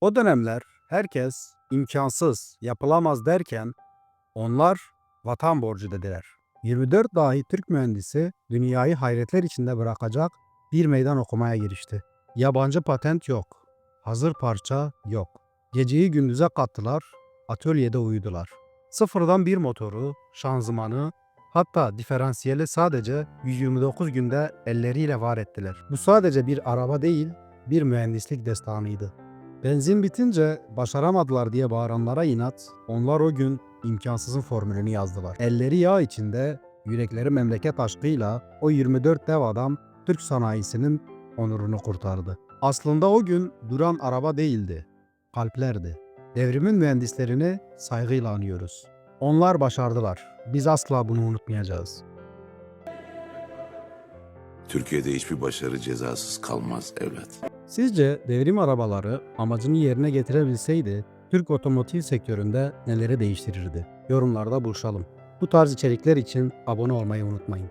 O dönemler herkes imkansız, yapılamaz derken onlar vatan borcu dediler. 24 dahi Türk mühendisi dünyayı hayretler içinde bırakacak bir meydan okumaya girişti. Yabancı patent yok, hazır parça yok. Geceyi gündüze kattılar, atölyede uyudular. Sıfırdan bir motoru, şanzımanı, hatta diferansiyeli sadece 129 günde elleriyle var ettiler. Bu sadece bir araba değil, bir mühendislik destanıydı. Benzin bitince başaramadılar diye bağıranlara inat, onlar o gün imkansızın formülünü yazdılar. Elleri yağ içinde, yürekleri memleket aşkıyla o 24 dev adam Türk sanayisinin onurunu kurtardı. Aslında o gün duran araba değildi, kalplerdi. Devrimin mühendislerini saygıyla anıyoruz. Onlar başardılar. Biz asla bunu unutmayacağız. Türkiye'de hiçbir başarı cezasız kalmaz evlat. Sizce devrim arabaları amacını yerine getirebilseydi Türk otomotiv sektöründe neleri değiştirirdi? Yorumlarda buluşalım. Bu tarz içerikler için abone olmayı unutmayın.